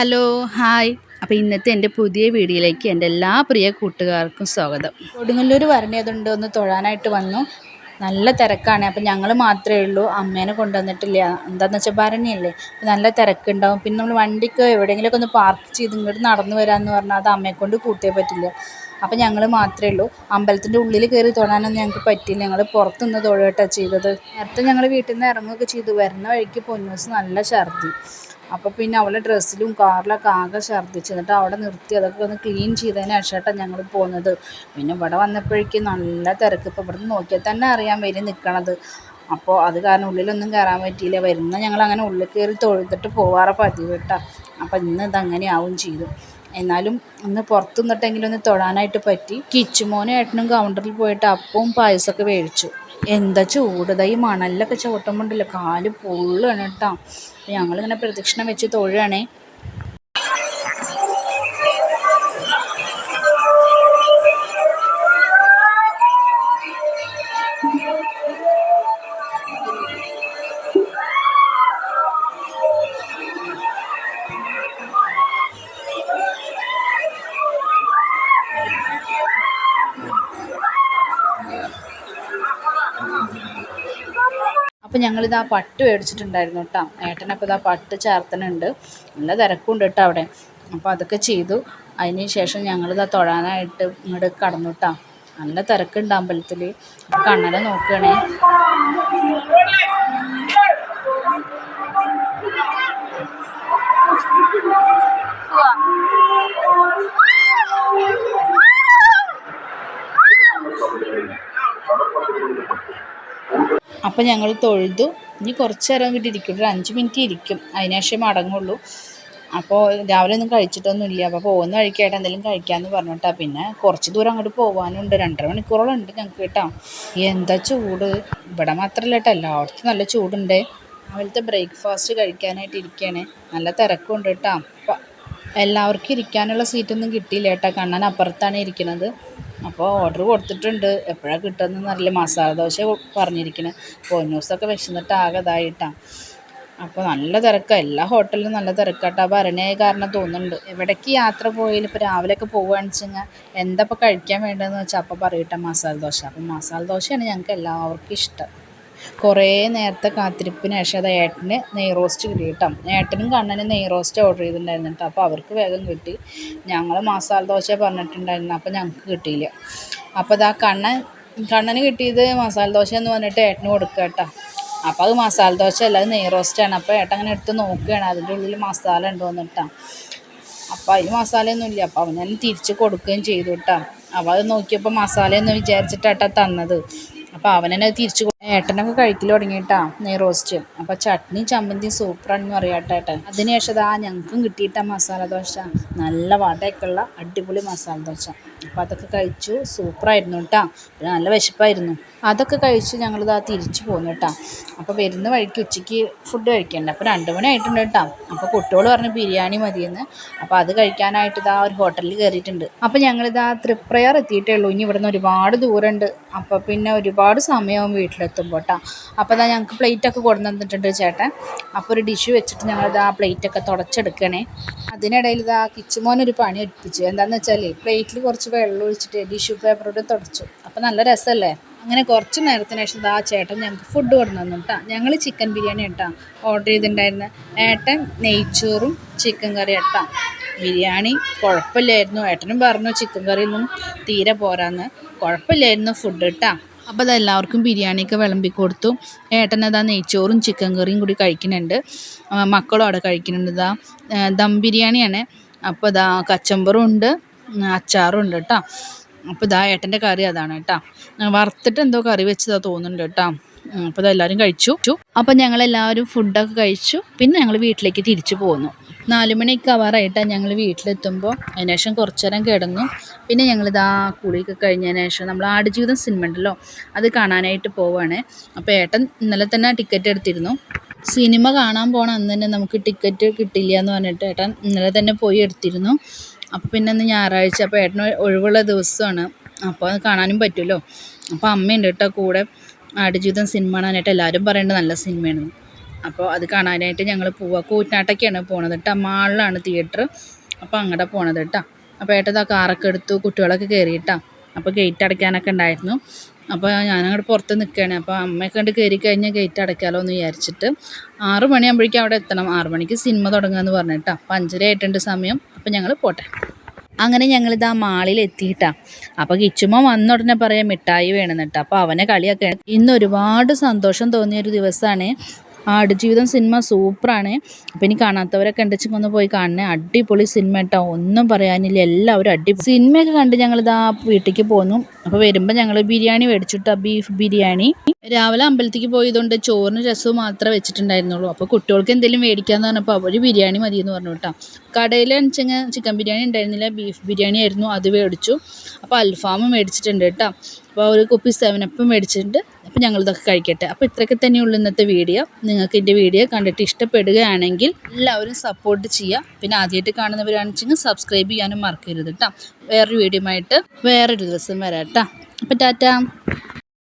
Hello hi. അപ്പോൾ ഇന്നത്തെ എന്റെ പുതിയ വീഡിയോയിലേക്ക് എന്റെ എല്ലാ പ്രിയ കൂട്ടുകാർക്കും സ്വാഗതം. കൊടുങ്ങല്ലൂർ വരണേതുണ്ട് ഒന്ന് തൊഴാനായിട്ട് വന്നു. നല്ല തിരക്കാണ്. അപ്പം ഞങ്ങൾ മാത്രമേ ഉള്ളൂ. അമ്മേനെ കൊണ്ടുവന്നിട്ടില്ല. എന്താണെന്ന് വെച്ചാൽ ഭരണിയല്ലേ? നല്ല തിരക്കുണ്ടാവും. പിന്നെ നമ്മൾ വണ്ടിക്ക് എവിടെയെങ്കിലുമൊക്കെ ഒന്ന് പാർക്ക് ചെയ്ത് ഇങ്ങോട്ട് നടന്നു വരാമെന്ന് പറഞ്ഞാൽ അത് അമ്മയെ കൊണ്ട് കൂട്ടിയേ പറ്റില്ല. അപ്പം ഞങ്ങൾ മാത്രമേ ഉള്ളൂ. അമ്പലത്തിന്റെ ഉള്ളിൽ കയറി തൊഴാനൊന്നും ഞങ്ങൾക്ക് പറ്റിയില്ല. ഞങ്ങൾ പുറത്തുനിന്ന് തൊഴുകട്ടാണ് ചെയ്തത്. നേരത്തെ ഞങ്ങൾ വീട്ടിൽ നിന്ന് ഇറങ്ങുകയൊക്കെ ചെയ്തു. വരുന്ന വഴിക്ക് പൊന്നൂസ് നല്ല ഛർദ്ദി. അപ്പോൾ പിന്നെ അവളുടെ ഡ്രസ്സിലും കാറിലൊക്കെ ആകെ ഛർദ്ദിച്ചു. എന്നിട്ട് അവിടെ നിർത്തി അതൊക്കെ ഒന്ന് ക്ലീൻ ചെയ്തതിന് ശേഷം ഞങ്ങൾ പോകുന്നത് പിന്നെ ഇവിടെ വന്നപ്പോഴേക്കും നല്ല തിരക്ക്. ഇപ്പോൾ ഇവിടുന്ന് നോക്കിയാൽ തന്നെ അറിയാൻ വരും നിൽക്കണത് അപ്പോൾ അത് കാരണം ഉള്ളിലൊന്നും കയറാൻ പറ്റിയില്ല. വരുന്ന ഞങ്ങൾ അങ്ങനെ ഉള്ളിൽ കയറി തൊഴുതിട്ട് പോവാറ് പതിവ് കേട്ടോ അപ്പോൾ ഇന്ന് ഇതങ്ങനെ ആവും ചെയ്തു. എന്നാലും ഒന്ന് പുറത്ത് നിന്നിട്ടെങ്കിലും ഒന്ന് തൊടാനായിട്ട് പറ്റി. കിച്ചുമോനും ഏട്ടനും കൗണ്ടറിൽ പോയിട്ട് അപ്പവും പായസമൊക്കെ മേടിച്ചു. എന്താ ചൂട്? ഈ മണലിലൊക്കെ ചവിട്ടുമ്പോൾ ഉണ്ടല്ലോ കാൽ പൊള്ളുകയാണ് കേട്ടോ ഞങ്ങളിങ്ങനെ പ്രദക്ഷിണം വെച്ച് തൊഴുകയാണേ അപ്പോൾ ആ പട്ട് മേടിച്ചിട്ടുണ്ടായിരുന്നു കേട്ടോ ഏട്ടനപ്പോൾ ഇതാ പട്ട് ചേർത്തനുണ്ട് നല്ല തിരക്കുണ്ട് കേട്ടോ അവിടെ. അപ്പോൾ അതൊക്കെ ചെയ്തു. അതിന് ശേഷം ഞങ്ങളിതാ തൊഴാനായിട്ട് ഇങ്ങോട്ട് കടന്നു കേട്ടോ നല്ല തിരക്കുണ്ട് അമ്പലത്തിൽ കണ്ണനെ നോക്കുകയാണേ അപ്പോൾ ഞങ്ങൾ തൊഴുതു. ഇനി കുറച്ച് നേരം അങ്ങോട്ട് ഇരിക്കും. ഒരു അഞ്ച് മിനിറ്റ് ഇരിക്കും. അതിന് ശേഷം മടങ്ങുള്ളൂ. അപ്പോൾ രാവിലെ ഒന്നും കഴിച്ചിട്ടൊന്നുമില്ല. അപ്പോൾ പോകുന്ന വഴിക്കായിട്ട് എന്തെങ്കിലും കഴിക്കാമെന്ന് പറഞ്ഞിട്ടാ. പിന്നെ കുറച്ച് ദൂരം അങ്ങോട്ട് പോകാനുണ്ട് രണ്ടര മണിക്കൂറോളം ഉണ്ട് ഞങ്ങൾക്ക് കേട്ടോ. എന്താ ചൂട്? ഇവിടെ മാത്രമല്ല കേട്ടോ. എല്ലായിടത്തും നല്ല ചൂടുണ്ട്. രാവിലത്തെ ബ്രേക്ക്ഫാസ്റ്റ് കഴിക്കാനായിട്ട് ഇരിക്കുകയാണ് നല്ല തിരക്കുണ്ട് കേട്ടോ. അപ്പം എല്ലാവർക്കും ഇരിക്കാനുള്ള സീറ്റൊന്നും കിട്ടിയില്ല കേട്ടോ. കണ്ണൻ അപ്പുറത്താണ് ഇരിക്കുന്നത് അപ്പോൾ ഓർഡർ കൊടുത്തിട്ടുണ്ട്. എപ്പോഴാണ് കിട്ടുന്നതെന്ന് അറിയില്ല. മസാല ദോശ പറഞ്ഞിരിക്കുന്നത് പൊന്നൂസൊക്കെ വിശന്നിട്ട് ആകെ ഇതായിട്ടാണ് അപ്പോൾ നല്ല തിരക്കാണ് എല്ലാ ഹോട്ടലിലും നല്ല തിരക്കാട്ടോ ഭരണയായ കാരണം തോന്നുന്നുണ്ട്. എവിടേക്ക് യാത്ര പോയാലും ഇപ്പോൾ രാവിലെയൊക്കെ പോവുകയാണെന്ന് വെച്ച് കഴിഞ്ഞാൽ എന്താ ഇപ്പോൾ കഴിക്കാൻ വേണ്ടതെന്ന് വെച്ചാൽ അപ്പോൾ പറയട്ടെ മസാല ദോശ. അപ്പോൾ മസാല ദോശയാണ് ഞങ്ങൾക്ക് എല്ലാവർക്കും ഇഷ്ടം. കുറേ നേരത്തെ കാത്തിരിപ്പിന് ശേഷം അത് ഏട്ടന് നെയ് റോസ്റ്റ് കിട്ടി കേട്ടോ ഏട്ടനും കണ്ണനും നെയ് റോസ്റ്റ് ഓർഡർ ചെയ്തിട്ടുണ്ടായിരുന്നു കേട്ടോ. അപ്പോൾ അവർക്ക് വേഗം കിട്ടി. ഞങ്ങൾ മസാല ദോശ പറഞ്ഞിട്ടുണ്ടായിരുന്നു. അപ്പോൾ ഞങ്ങൾക്ക് കിട്ടിയില്ല. അപ്പോൾ ഇതാ കണ്ണൻ കണ്ണന് കിട്ടിയത് മസാല ദോശ എന്ന് പറഞ്ഞിട്ട് ഏട്ടന് കൊടുക്കുക കേട്ടോ. അപ്പോൾ അത് മസാല ദോശ അല്ല അത് നെയ് റോസ്റ്റാണ് അപ്പോൾ ഏട്ടൻ അങ്ങനെ എടുത്ത് നോക്കുകയാണ്. അതിന്റെ ഉള്ളിൽ മസാല ഉണ്ടോ എന്നിട്ടാ അപ്പോൾ അതിൽ മസാലയൊന്നും അപ്പോൾ അവൻ ഞാൻ തിരിച്ച് കൊടുക്കുകയും ചെയ്തു കേട്ടോ. അപ്പോൾ അത് നോക്കിയപ്പോൾ മസാലയൊന്നും വിചാരിച്ചിട്ടാട്ടാ തന്നത്. അപ്പോൾ അവൻ തന്നെ തിരിച്ച് ഏട്ടനൊക്കെ കഴിക്കൽ തുടങ്ങിയിട്ടാ നെയ് റോസ്റ്റ്. അപ്പോൾ ചമ്മന്തി സൂപ്പർ സൂപ്പറാണെന്ന് പറയാട്ടോ ഏട്ടൻ. അതിനുശേഷം ഇതാ ഞങ്ങൾക്കും കിട്ടിയിട്ടാ മസാല ദോശ. നല്ല വടയൊക്കെ ഉള്ള അടിപൊളി മസാല ദോശ. അപ്പോൾ അതൊക്കെ കഴിച്ചു. സൂപ്പറായിരുന്നു കേട്ടോ. നല്ല വിശപ്പായിരുന്നു. അതൊക്കെ കഴിച്ച് ഞങ്ങളിതാ തിരിച്ചു പോന്നു കേട്ടോ. അപ്പോൾ വരുന്ന വഴിക്ക് ഉച്ചയ്ക്ക് ഫുഡ് കഴിക്കേണ്ട? അപ്പോൾ രണ്ട് മണി ആയിട്ടുണ്ട് കേട്ടോ. അപ്പോൾ കുട്ടികൾ പറഞ്ഞു ബിരിയാണി മതിയെന്ന്. അപ്പോൾ അത് കഴിക്കാനായിട്ട് ഇതാ ഒരു ഹോട്ടലിൽ കയറിയിട്ടുണ്ട്. അപ്പോൾ ഞങ്ങളിതാ തൃപ്രയാർ എത്തിയിട്ടേ ഉള്ളൂ. ഇനി ഇവിടുന്ന് ഒരുപാട് ദൂരമുണ്ട്. അപ്പോൾ പിന്നെ ഒരുപാട് സമയമാവും വീട്ടിലെത്തുമ്പോൾ കേട്ടോ. അപ്പോൾ ഇതാ ഞങ്ങൾക്ക് പ്ലേറ്റൊക്കെ കൊണ്ടു തന്നിട്ടുണ്ട് ചേട്ടൻ. അപ്പോൾ ഒരു ഡിഷ് വെച്ചിട്ട് ഞങ്ങളിതാ പ്ലേറ്റൊക്കെ തുടച്ചെടുക്കണേ. അതിനിടയിൽ ഇതാ കിച്ചുമോനൊരു പണി എടുപ്പിച്ചു എന്താണെന്ന് വെച്ചാൽ പ്ലേറ്റിൽ കുറച്ച് വെള്ളം ഒഴിച്ചിട്ട് ടിഷ്യൂ പേപ്പറോട് തുടച്ചു. അപ്പോൾ നല്ല രസമല്ലേ അങ്ങനെ കുറച്ച് നേരത്തിന് ശേഷം ആ ചേട്ടൻ ഞങ്ങൾക്ക് ഫുഡ് കൊണ്ടു തന്നു കേട്ടോ ഞങ്ങൾ ചിക്കൻ ബിരിയാണി കേട്ടോ ഓർഡർ ചെയ്തിട്ടുണ്ടായിരുന്നത് ഏട്ടൻ നെയ്ച്ചോറും ചിക്കൻ കറി കേട്ടോ ബിരിയാണി കുഴപ്പമില്ലായിരുന്നു ഏട്ടനും പറഞ്ഞു ചിക്കൻ കറിയൊന്നും തീരെ പോരാന്ന്. കുഴപ്പമില്ലായിരുന്നു ഫുഡ് കേട്ടോ അപ്പോൾ അത് എല്ലാവർക്കും ബിരിയാണിയൊക്കെ വിളമ്പി കൊടുത്തു. ഏട്ടൻ അതാ നെയ്ച്ചോറും ചിക്കൻ കറിയും കൂടി കഴിക്കുന്നുണ്ട്. മക്കളും അവിടെ കഴിക്കുന്നുണ്ട് ഇതാ ദം ബിരിയാണിയാണ്. അപ്പോൾ ഇതാ കച്ചമ്പറും ഉണ്ട്. അച്ചാറും ഉണ്ട് കേട്ടോ. അപ്പോൾ ഇതാ ഏട്ടന്റെ കറി അതാണ് കേട്ടോ. വറുത്തിട്ട് എന്തോ കറി വെച്ചതാണ് തോന്നുന്നുണ്ട് കേട്ടോ. അപ്പോൾ ഇതെല്ലാവരും കഴിച്ചു. അപ്പോൾ ഞങ്ങളെല്ലാവരും ഫുഡൊക്കെ കഴിച്ചു. പിന്നെ ഞങ്ങൾ വീട്ടിലേക്ക് തിരിച്ചു പോന്നു. നാല് മണിയൊക്കെ ആവാറായിട്ടാണ് ഞങ്ങൾ വീട്ടിലെത്തുമ്പോൾ അതിന് ശേഷം കുറച്ച് നേരം കിടന്നു. പിന്നെ ഞങ്ങളിതാ കുളിയൊക്കെ കഴിഞ്ഞതിന് ശേഷം നമ്മൾ ആടുജീവിതം സിനിമ ഉണ്ടല്ലോ അത് കാണാനായിട്ട് പോവുകയാണ് അപ്പോൾ ഏട്ടൻ ഇന്നലെ തന്നെ ടിക്കറ്റ് എടുത്തിരുന്നു. സിനിമ കാണാൻ പോണ അന്ന് തന്നെ നമുക്ക് ടിക്കറ്റ് കിട്ടില്ല എന്ന് പറഞ്ഞിട്ട് ഏട്ടൻ ഇന്നലെ തന്നെ പോയി എടുത്തിരുന്നു. അപ്പോൾ പിന്നെ ഇന്ന് ഞായറാഴ്ച അപ്പോൾ ഏട്ടന് ഒഴിവുള്ള ദിവസമാണ്. അപ്പോൾ അത് കാണാനും പറ്റുമല്ലോ അപ്പോൾ അമ്മയുണ്ട് കേട്ടോ കൂടെ. ആടുജീവിതം സിനിമ കാണാനായിട്ട് എല്ലാവരും പറയുന്നുണ്ട് നല്ല സിനിമയാണെന്ന് അപ്പോൾ അത് കാണാനായിട്ട് ഞങ്ങൾ പോവുക കൂറ്റനാട്ടൊക്കെയാണ് പോണത് കേട്ടോ. മാളിലാണ് തിയേറ്റർ അപ്പോൾ അങ്ങോട്ട് പോണത് കേട്ടോ. അപ്പോൾ ആ കാറൊക്കെ എടുത്തു കുട്ടികളൊക്കെ കയറിയിട്ടാ അപ്പോൾ ഗേറ്റ് അടയ്ക്കാനൊക്കെ ഉണ്ടായിരുന്നു. അപ്പോൾ ഞാനങ്ങോട്ട് പുറത്ത് നിൽക്കുകയാണ് അപ്പോൾ അമ്മയൊക്കെ കണ്ട് കയറി കഴിഞ്ഞാൽ ഗേറ്റ് അടയ്ക്കാമല്ലോ എന്ന് വിചാരിച്ചിട്ട് ആറ് മണിയാകുമ്പോഴേക്കും അവിടെ എത്തണം. ആറ് മണിക്ക് സിനിമ തുടങ്ങുക എന്ന് പറഞ്ഞിട്ടാ അപ്പോൾ അഞ്ചര ആയിട്ടുണ്ട് സമയം. അപ്പോൾ ഞങ്ങൾ പോട്ടെ. അങ്ങനെ ഞങ്ങളിത് ആ മാളിൽ എത്തിയിട്ടാ അപ്പോൾ കിച്ചുമ്മ വന്ന ഉടനെ പറയാം മിഠായി വേണമെന്നിട്ട് അപ്പോൾ അവനെ കളിയാക്കുകയാണ് ഇന്ന് ഒരുപാട് സന്തോഷം തോന്നിയ ഒരു ദിവസമാണ് ആടുജീവിതം സിനിമ സൂപ്പറാണ്. അപ്പം ഇനി കാണാത്തവരൊക്കെ ഉണ്ടെങ്കിൽ ഒന്ന് പോയി കാണണേ. അടിപൊളി സിനിമ കേട്ടോ ഒന്നും പറയാനില്ല. എല്ലാവരും അടിപൊളി. സിനിമയൊക്കെ കണ്ട് ഞങ്ങളിതാ വീട്ടിലേക്ക് പോന്നു. അപ്പോൾ വരുമ്പോൾ ഞങ്ങൾ ബിരിയാണി മേടിച്ചിട്ട് ബീഫ് ബിരിയാണി. രാവിലെ അമ്പലത്തേക്ക് പോയതുകൊണ്ട് ചോറിന് രസവും മാത്രമേ വെച്ചിട്ടുണ്ടായിരുന്നുള്ളൂ. അപ്പോൾ കുട്ടികൾക്ക് എന്തെങ്കിലും മേടിക്കാന്ന് പറഞ്ഞപ്പോൾ അവർ ബിരിയാണി മതി എന്ന് പറഞ്ഞു കേട്ടോ. കടയിൽ വെച്ചെങ്കിൽ ചിക്കൻ ബിരിയാണി ഉണ്ടായിരുന്നില്ല ബീഫ് ബിരിയാണി ആയിരുന്നു അത് മേടിച്ചു. അപ്പോൾ അൽഫാമും മേടിച്ചിട്ടുണ്ട് കേട്ടോ. അപ്പോൾ ഒരു കുപ്പി സെവനപ്പും മേടിച്ചിട്ടുണ്ട്. അപ്പോൾ ഞങ്ങളിതൊക്കെ കഴിക്കട്ടെ. അപ്പോൾ ഇത്രയൊക്കെ തന്നെയുള്ളൂ ഇന്നത്തെ വീഡിയോ. നിങ്ങൾക്ക് എന്റെ വീഡിയോ കണ്ടിട്ട് ഇഷ്ടപ്പെടുകയാണെങ്കിൽ എല്ലാവരും സപ്പോർട്ട് ചെയ്യുക. പിന്നെ ആദ്യമായിട്ട് കാണുന്നവരാണെന്ന് വെച്ചെങ്കിൽ സബ്സ്ക്രൈബ് ചെയ്യാനും മറക്കരുത് കേട്ടോ. വേറൊരു വീഡിയോയുമായിട്ട് വേറൊരു ദിവസം വരാം കേട്ടോ. അപ്പോൾ ടാറ്റാ.